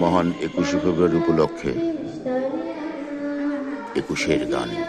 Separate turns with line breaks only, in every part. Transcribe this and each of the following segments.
মহান একুশে ফেব্রুয়ারি উপলক্ষে একুশের গানে।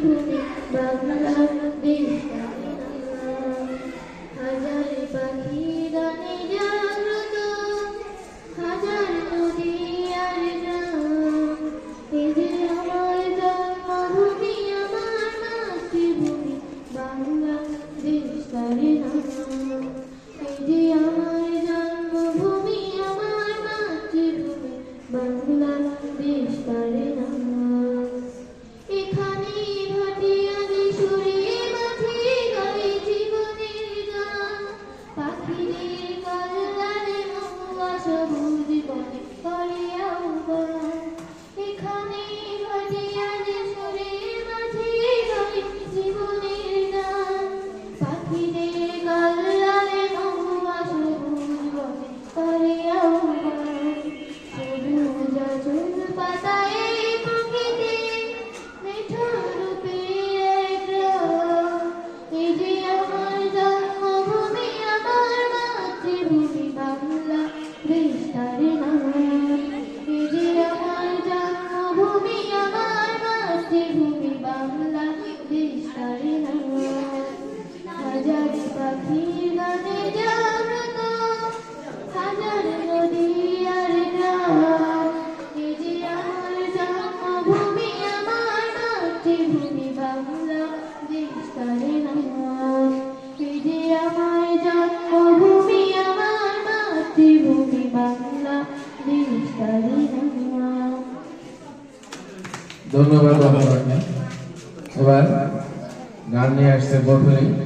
Good evening. কল্যাণে মহুয়া সবুজ বনে করিয়া উপরে
ধন্যবাদ এবার গান নিয়ে আসছে প্রথমে